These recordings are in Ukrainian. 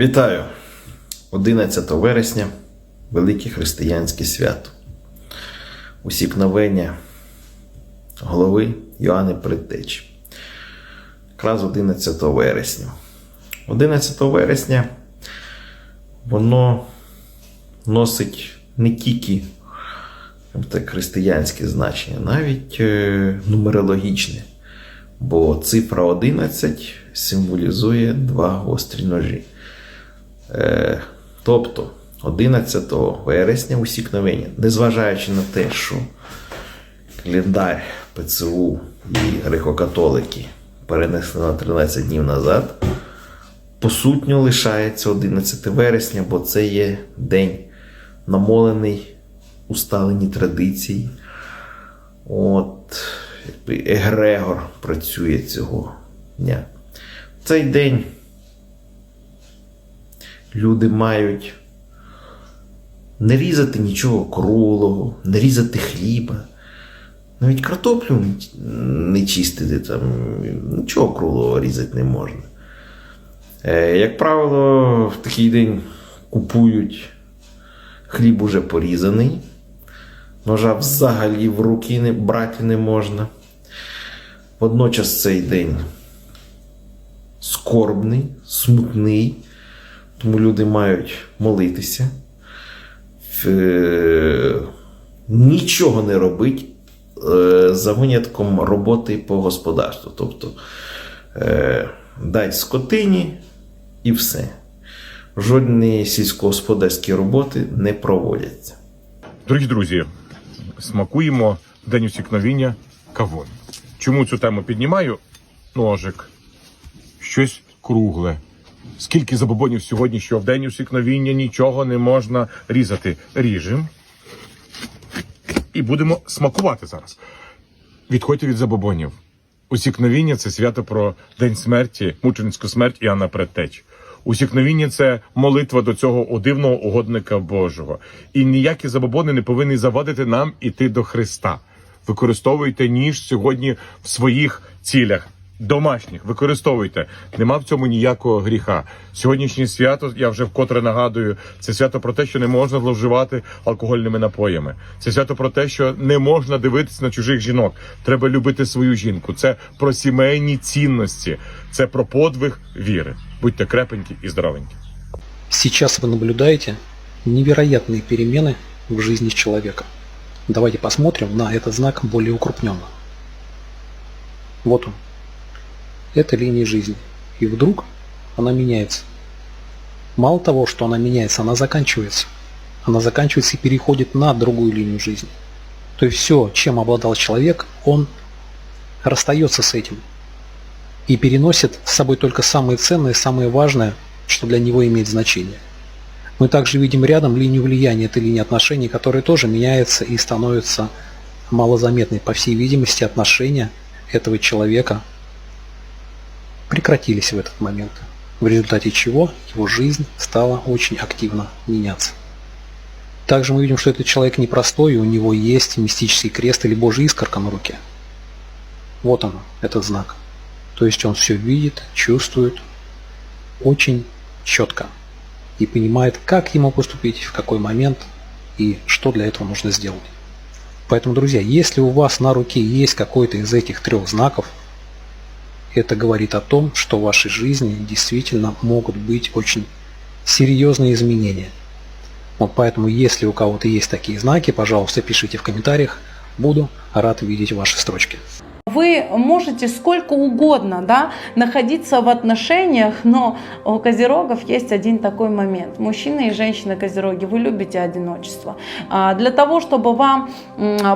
Вітаю! 11 вересня Велике Християнське свято. Усікновення голови Йоанни Предтечі. Якраз 11 вересня. 11 вересня воно носить не тільки так, християнське значення, навіть е, нумерологічне. Бо цифра 11 символізує два гострі ножі. Е, тобто 11 вересня усікновення, незважаючи на те, що календар ПЦУ і греко-католики перенесли на 13 днів назад, посутньо лишається 11 вересня, бо це є день намолений усталені традиції. От, егрегор працює цього дня. Цей день люди мають не різати нічого круглого, не різати хліба, навіть картоплю не чистити, там, нічого круглого різати не можна. Е, Як правило, в такий день купують хліб уже порізаний. Ножа взагалі в руки не брати не можна. Водночас цей день скорбний, смутний, тому люди мають молитися, е, нічого не робить е, за винятком роботи по господарству. Тобто е, дай скотині і все. Жодні сільськогосподарські роботи не проводяться. Дорогі друзі, смакуємо день усікновіння кавун. Чому цю тему піднімаю? Ножик, щось кругле. Скільки забобонів сьогодні, що в день усікновіння нічого не можна різати. Ріжемо. І будемо смакувати зараз. Відходьте від забобонів. Усікновіння це свято про день смерті, мученицьку смерть Іоанна Предтеч. Усікновіння це молитва до цього о дивного угодника Божого. І ніякі забобони не повинні завадити нам іти до Христа. Використовуйте ніж сьогодні в своїх цілях Домашніх використовуйте, нема в цьому ніякого гріха. Сьогоднішнє свято, я вже вкотре нагадую, це свято про те, що не можна зловживати алкогольними напоями. Це свято про те, що не можна дивитися на чужих жінок. Треба любити свою жінку. Це про сімейні цінності, це про подвиг віри. Будьте крепенькі і здоровенькі. Сейчас вы наблюдаете невероятные перемены в жизни человека. Давайте посмотрим на этот знак более укрупненно. Вот он. Это линия жизни. И вдруг она меняется. Мало того, что она меняется, она заканчивается. Она заканчивается и переходит на другую линию жизни. То есть все, чем обладал человек, он расстается с этим и переносит с собой только самое ценное, самое важное, что для него имеет значение. Мы также видим рядом линию влияния этой линии отношений, которая тоже меняется и становится малозаметной. По всей видимости, отношения этого человека прекратились в этот момент, в результате чего его жизнь стала очень активно меняться. Также мы видим, что этот человек непростой, и у него есть мистический крест или божья искорка на руке. Вот он, этот знак. То есть он все видит, чувствует очень четко и понимает, как ему поступить, в какой момент и что для этого нужно сделать. Поэтому, друзья, если у вас на руке есть какой-то из этих трех знаков, это говорит о том, что в вашей жизни действительно могут быть очень серьезные изменения. Вот поэтому, если у кого-то есть такие знаки, пожалуйста, пишите в комментариях. Буду рад видеть ваши строчки. Вы можете сколько угодно да, находиться в отношениях, но у козерогов есть один такой момент. Мужчины и женщины козероги, вы любите одиночество. А, Для того, чтобы вам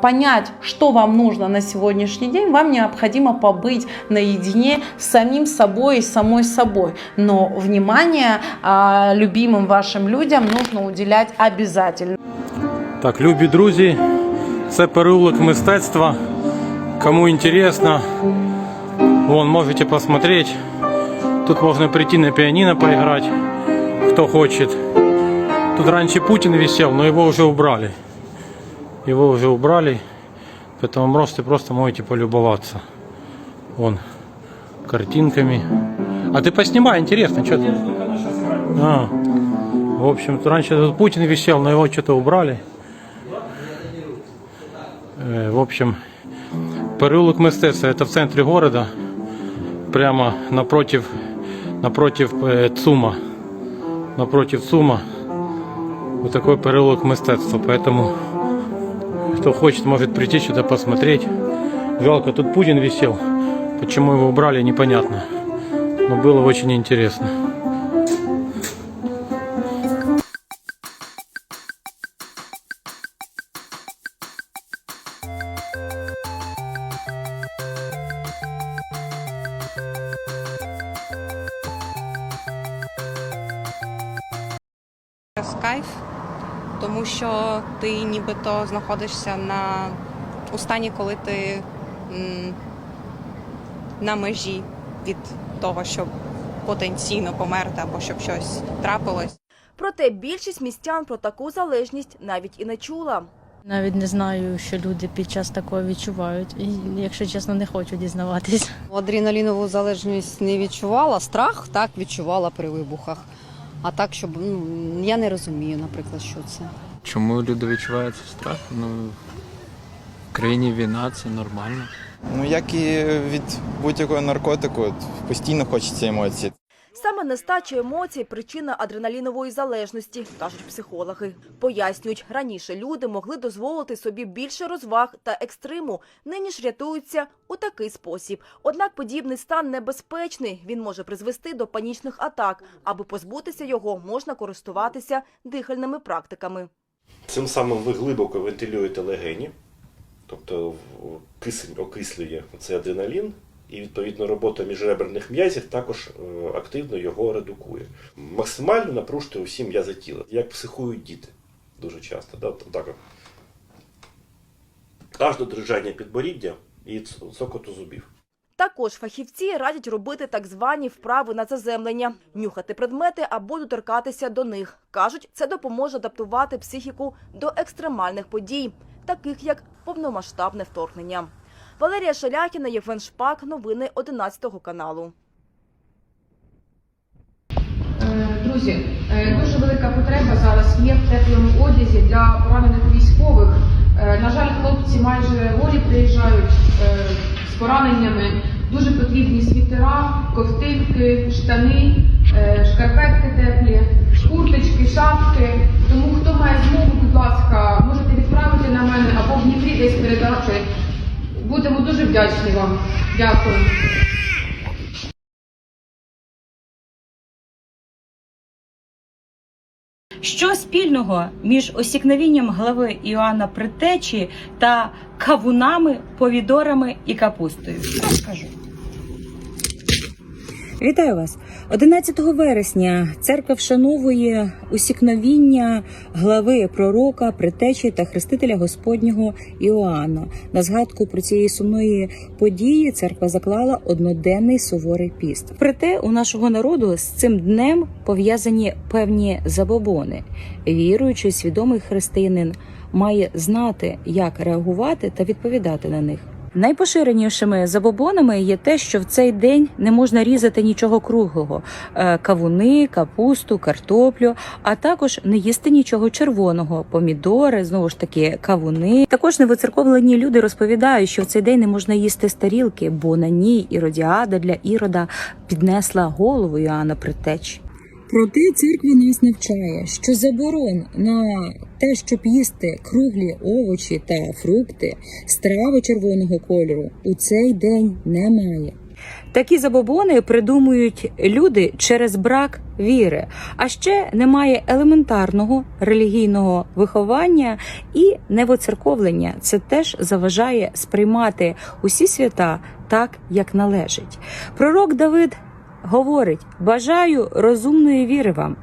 понять, что вам нужно на сегодняшний день, вам необходимо побыть наедине с самим собой и самой собой. Но внимание а, любимым вашим людям нужно уделять обязательно. Так, любі друзі, це переулок мистецтва. Кому интересно, вон можете посмотреть. Тут можно прийти на пианино поиграть, кто хочет. Тут раньше Путин висел, но его уже убрали. Его уже убрали, поэтому можете просто можете полюбоваться. Вон, картинками. А ты поснимай, интересно, что? А, в общем, раньше тут Путин висел, но его что-то убрали. Э, В общем, переулок Мистецтва, это в центре города, прямо напротив, напротив э, ЦУМа. Напротив ЦУМа. Вот такой переулок Мистецтва, поэтому кто хочет, может прийти сюда посмотреть. Жалко, тут Путин висел. Почему его убрали, непонятно. Но было очень интересно. Це кайф, тому що ти нібито знаходишся на у стані, коли ти м, на межі від того, щоб потенційно померти або щоб щось трапилось. Проте більшість містян про таку залежність навіть і не чула. Навіть не знаю, що люди під час такого відчувають. І, якщо чесно, не хочу дізнаватись. Адреналінову залежність не відчувала. Страх так відчувала при вибухах. А так, щоб ну я не розумію, наприклад, що це. Чому люди відчувають страх? Ну, в країні війна це нормально. Ну, як і від будь-якого наркотику, постійно хочеться емоцій. Саме нестача емоцій – причина адреналінової залежності, кажуть психологи. Пояснюють, раніше люди могли дозволити собі більше розваг та екстриму, нині ж рятуються у такий спосіб. Однак подібний стан небезпечний, він може призвести до панічних атак. Аби позбутися його, можна користуватися дихальними практиками. Цим самим ви глибоко вентилюєте легені, тобто кисень окислює цей адреналін, і відповідно робота міжреберних м'язів також е, активно його редукує. Максимально напружте усі м'язи тіла, як психують діти дуже часто. Да? Так, аж до дрижання підборіддя і цокоту зубів. Також фахівці радять робити так звані вправи на заземлення, нюхати предмети або доторкатися до них. Кажуть, це допоможе адаптувати психіку до екстремальних подій, таких як повномасштабне вторгнення. Валерія Шаляхіна, Євген Шпак. Новини 11 каналу. Е, Друзі, е, дуже велика потреба зараз є в теплому одязі для поранених військових. Е, На жаль, хлопці майже голі приїжджають з пораненнями. Дуже потрібні світера, ковтинки, штани, шкарпетки теплі, курточки, шапки. Будемо дуже вдячні вам. Дякую. Що спільного між осікновінням глави Іоанна Притечі та кавунами, повідорами і капустою? Розкажу. Вітаю вас! 11 вересня церква вшановує усікновіння глави пророка, притечі та хрестителя Господнього Іоанна. На згадку про цієї сумної події церква заклала одноденний суворий піст. Проте у нашого народу з цим днем пов'язані певні забобони. Віруючий свідомий християнин має знати, як реагувати та відповідати на них. Найпоширенішими забобонами є те, що в цей день не можна різати нічого круглого: Е, кавуни, капусту, картоплю, а також не їсти нічого червоного, помідори, знову ж таки, кавуни. Також невоцерковлені люди розповідають, що в цей день не можна їсти з тарілки, бо на ній іродіада для ірода піднесла голову Іоанна Предтечі. Проте церква нас навчає, що заборон на те, щоб їсти круглі овочі та фрукти, страви червоного кольору у цей день немає. Такі забобони придумують люди через брак віри, а ще немає елементарного релігійного виховання і невоцерковлення. Це теж заважає сприймати усі свята так, як належить. Пророк Давид говорить: бажаю розумної віри вам.